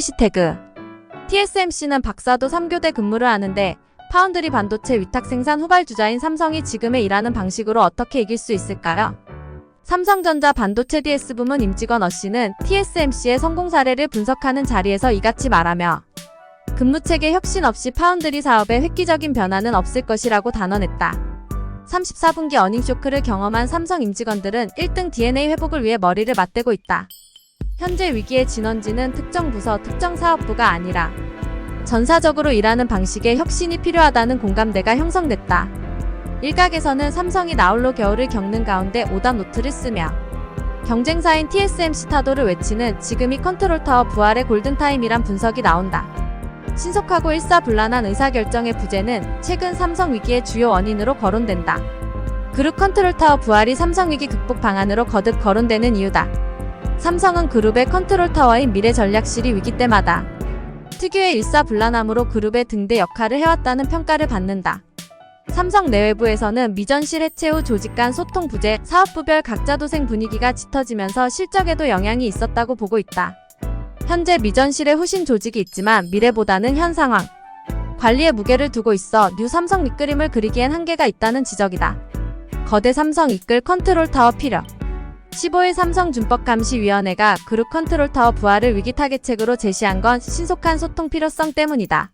해시태그 TSMC는 박사도 3교대 근무를 하는데 파운드리 반도체 위탁 생산 후발주자인 삼성이 지금의 일하는 방식으로 어떻게 이길 수 있을까요? 삼성전자 반도체 DS 부문 임직원 어 씨는 TSMC의 성공 사례를 분석하는 자리에서 이같이 말하며 근무체계 혁신 없이 파운드리 사업에 획기적인 변화는 없을 것이라고 단언했다. 34분기 어닝 쇼크를 경험한 삼성 임직원들은 1등 DNA 회복을 위해 머리를 맞대고 있다. 현재 위기의 진원지는 특정 부서, 특정 사업부가 아니라 전사적으로 일하는 방식의 혁신이 필요하다는 공감대가 형성됐다. 일각에서는 삼성이 나홀로 겨울을 겪는 가운데 오답 노트를 쓰며 경쟁사인 TSMC 타도를 외치는 지금이 컨트롤 타워 부활의 골든타임이란 분석이 나온다. 신속하고 일사불란한 의사결정의 부재는 최근 삼성 위기의 주요 원인으로 거론된다. 그룹 컨트롤 타워 부활이 삼성 위기 극복 방안으로 거듭 거론되는 이유다. 삼성은 그룹의 컨트롤 타워인 미래 전략실이 위기 때마다 특유의 일사불란함으로 그룹의 등대 역할을 해왔다는 평가를 받는다. 삼성 내외부에서는 미전실 해체 후 조직 간 소통 부재, 사업부별 각자 도생 분위기가 짙어지면서 실적에도 영향이 있었다고 보고 있다. 현재 미전실에 후신 조직이 있지만 미래보다는 현 상황, 관리에 무게를 두고 있어 뉴 삼성 밑그림을 그리기엔 한계가 있다는 지적이다. 거대 삼성 이끌 컨트롤 타워 필요 15일 삼성준법감시위원회가 그룹 컨트롤 타워 부활을 위기 타겟책으로 제시한 건 신속한 소통 필요성 때문이다.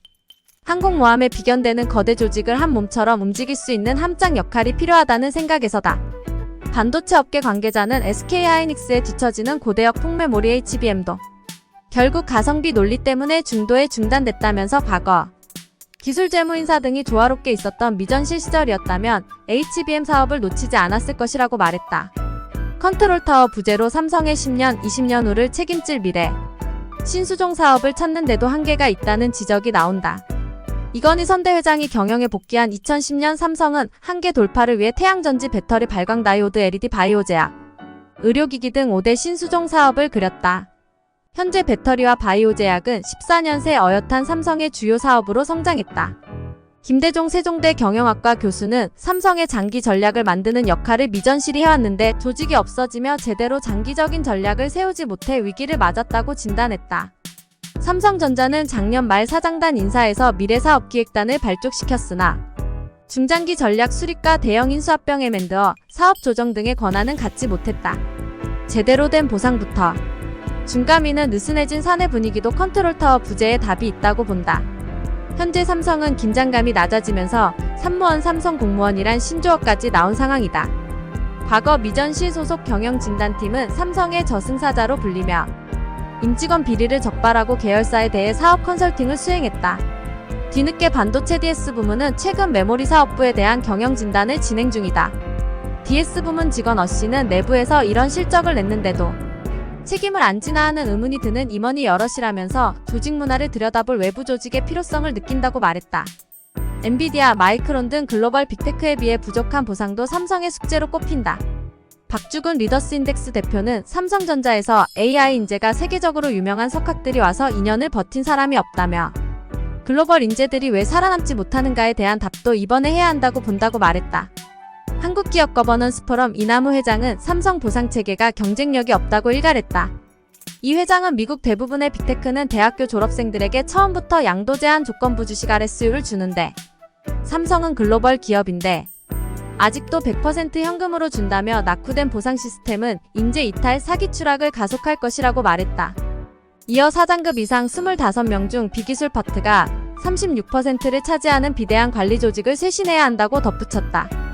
항공모함에 비견되는 거대 조직을 한 몸처럼 움직일 수 있는 함장 역할이 필요하다는 생각에서다. 반도체 업계 관계자는 SK하이닉스에 뒤처지는 고대역 풍매몰이 HBM도 결국 가성비 논리 때문에 중도에 중단됐다면서 과거 기술 재무 인사 등이 조화롭게 있었던 미전실 시절이었다면 HBM 사업을 놓치지 않았을 것이라고 말했다. 컨트롤 타워 부재로 삼성의 10년, 20년 후를 책임질 미래. 신수종 사업을 찾는데도 한계가 있다는 지적이 나온다. 이건희 선대 회장이 경영에 복귀한 2010년 삼성은 한계 돌파를 위해 태양전지 배터리 발광 다이오드 LED 바이오 제약, 의료기기 등 5대 신수종 사업을 그렸다. 현재 배터리와 바이오 제약은 14년 새 어엿한 삼성의 주요 사업으로 성장했다. 김대종 세종대 경영학과 교수는 삼성의 장기 전략을 만드는 역할을 미전실이 해왔는데 조직이 없어지며 제대로 장기적인 전략을 세우지 못해 위기를 맞았다고 진단했다. 삼성전자는 작년 말 사장단 인사에서 미래사업기획단을 발족시켰으나 중장기 전략 수립과 대형 인수합병에 맨들어 사업 조정 등의 권한은 갖지 못했다. 제대로 된 보상부터 중감위는 느슨해진 사내 분위기도 컨트롤 타워 부재에 답이 있다고 본다. 현재 삼성은 긴장감이 낮아지면서 산무원 삼성 공무원이란 신조어까지 나온 상황이다. 과거 미전시 소속 경영진단팀은 삼성의 저승사자로 불리며 임직원 비리를 적발하고 계열사에 대해 사업 컨설팅을 수행했다. 뒤늦게 반도체 DS 부문은 최근 메모리 사업부에 대한 경영 진단을 진행 중이다. DS 부문 직원 어 씨는 내부에서 이런 실적을 냈는데도 책임을 안 지나 하는 의문이 드는 임원이 여럿이라면서 조직 문화를 들여다볼 외부 조직의 필요성을 느낀다고 말했다. 엔비디아, 마이크론 등 글로벌 빅테크에 비해 부족한 보상도 삼성의 숙제로 꼽힌다. 박주근 리더스 인덱스 대표는 삼성전자에서 AI 인재가 세계적으로 유명한 석학들이 와서 2년을 버틴 사람이 없다며 글로벌 인재들이 왜 살아남지 못하는가에 대한 답도 이번에 해야 한다고 본다고 말했다. 한국기업 거버넌스 포럼 이나무 회장은 삼성 보상 체계가 경쟁력이 없다고 일갈했다. 이 회장은 미국 대부분의 빅테크는 대학교 졸업생들에게 처음부터 양도 제한 조건부 주식 RSU를 주는데 삼성은 글로벌 기업인데 아직도 100% 현금으로 준다며 낙후된 보상 시스템은 인재 이탈 사기 추락을 가속할 것이라고 말했다. 이어 사장급 이상 25명 중 비기술 파트가 36%를 차지하는 비대한 관리 조직을 쇄신해야 한다고 덧붙였다.